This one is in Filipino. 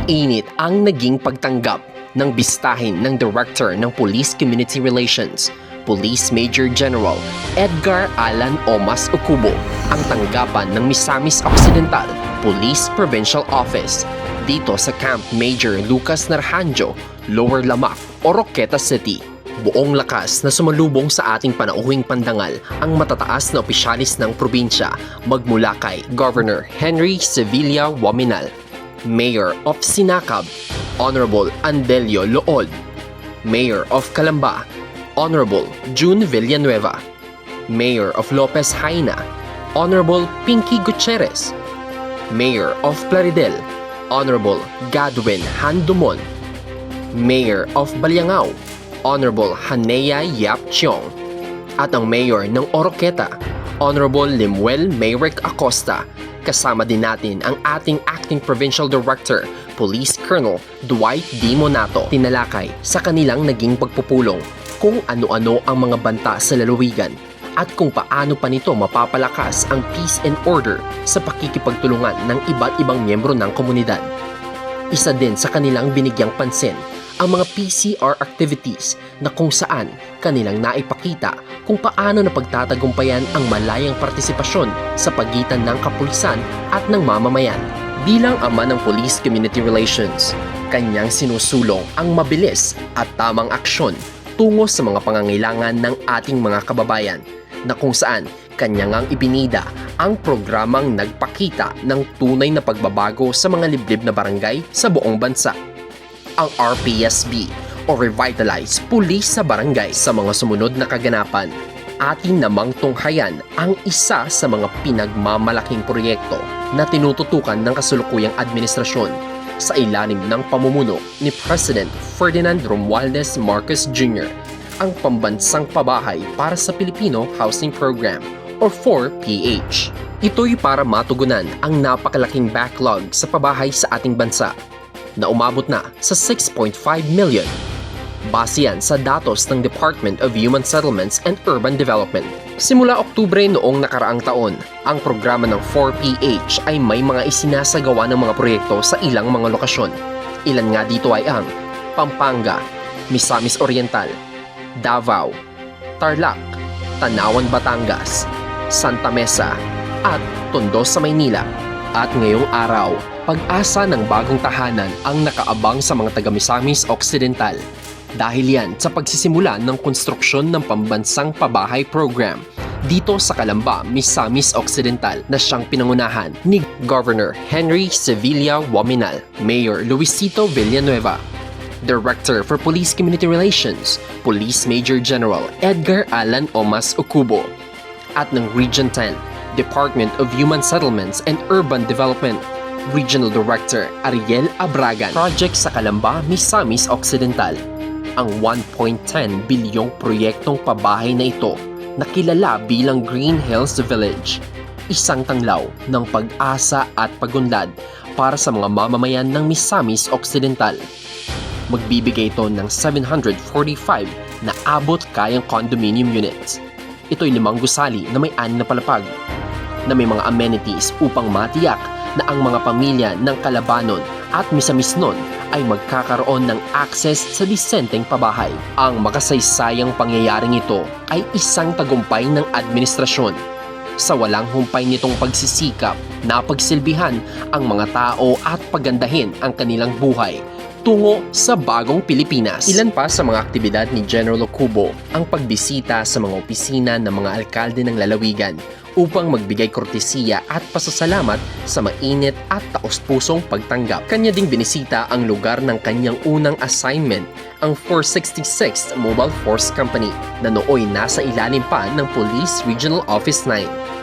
Mainit ang naging pagtanggap ng bistahin ng Director ng Police Community Relations, Police Major General Edgar Alan Omas Okubo ang tanggapan ng Misamis Occidental Police Provincial Office dito sa Camp Major Lucas Narhanjo, Lower Lamak, Oroqueta City. Buong lakas na sumalubong sa ating panauhing pandangal ang matataas na opisyalis ng probinsya magmula kay Governor Henry Sevilla Waminal, Mayor of Sinacab, Honorable Andelio Lood, Mayor of Calamba, Honorable June Villanueva, Mayor of Lopez Haina, Honorable Pinky Gutierrez, Mayor of Plaridel, Honorable Gadwin Handumon, Mayor of Balyangao, Honorable Hanea Yap Chiong, at ang Mayor ng Oroqueta, Honorable Limuel Mayrick Acosta. Kasama din natin ang ating Acting Provincial Director, Police Colonel Dwight D. Monato. Tinalakay sa kanilang naging pagpupulong kung ano-ano ang mga banta sa lalawigan at kung paano pa nito mapapalakas ang peace and order sa pakikipagtulungan ng iba't ibang miyembro ng komunidad. Isa din sa kanilang binigyang pansin ang mga PCR activities na kung saan kanilang naipakita kung paano napagtatagumpayan ang malayang partisipasyon sa pagitan ng kapulisan at ng mamamayan. Bilang ama ng Police Community Relations, kanyang sinusulong ang mabilis at tamang aksyon tungo sa mga pangangailangan ng ating mga kababayan na kung saan kanya ngang ibinida ang programang nagpakita ng tunay na pagbabago sa mga liblib na barangay sa buong bansa. Ang RPSB o Revitalize Police sa Barangay sa mga sumunod na kaganapan. Atin namang tunghayan ang isa sa mga pinagmamalaking proyekto na tinututukan ng kasulukuyang administrasyon sa ilalim ng pamumuno ni President Ferdinand Romualdez Marcos Jr. ang Pambansang Pabahay para sa Pilipino Housing Program or 4PH. Ito'y para matugunan ang napakalaking backlog sa pabahay sa ating bansa na umabot na sa 6.5 million. Base yan sa datos ng Department of Human Settlements and Urban Development. Simula Oktubre noong nakaraang taon, ang programa ng 4PH ay may mga isinasagawa ng mga proyekto sa ilang mga lokasyon. Ilan nga dito ay ang Pampanga, Misamis Oriental, Davao, Tarlac, Tanawan, Batangas, Santa Mesa, at Tondo sa Maynila. At ngayong araw, pag-asa ng bagong tahanan ang nakaabang sa mga taga-Misamis Occidental. Dahil yan sa pagsisimula ng konstruksyon ng pambansang pabahay program dito sa Calamba, Misamis Occidental na siyang pinangunahan ni Governor Henry Sevilla Waminal, Mayor Luisito Villanueva, Director for Police Community Relations, Police Major General Edgar Alan Omas Okubo, at ng Region 10, Department of Human Settlements and Urban Development, Regional Director Ariel Abragan, Project sa Calamba, Misamis Occidental. Ang 1.10 bilyong proyektong pabahay na ito na kilala bilang Green Hills Village, isang tanglaw ng pag-asa at pagunlad para sa mga mamamayan ng Misamis Occidental. Magbibigay ito ng 745 na abot kayang condominium units. Ito'y limang gusali na may anim na palapag na may mga amenities upang matiyak na ang mga pamilya ng Kalabanon at Misamisnon ay magkakaroon ng access sa disenteng pabahay. Ang makasaysayang pangyayaring ito ay isang tagumpay ng administrasyon sa walang humpay nitong pagsisikap na pagsilbihan ang mga tao at pagandahin ang kanilang buhay tungo sa bagong Pilipinas. Ilan pa sa mga aktibidad ni General Okubo ang pagbisita sa mga opisina ng mga alkalde ng lalawigan upang magbigay kortesiya at pasasalamat sa mainit at taos-pusong pagtanggap. Kanya ding binisita ang lugar ng kanyang unang assignment, ang 466th Mobile Force Company na nooy nasa ilalim pa ng Police Regional Office 9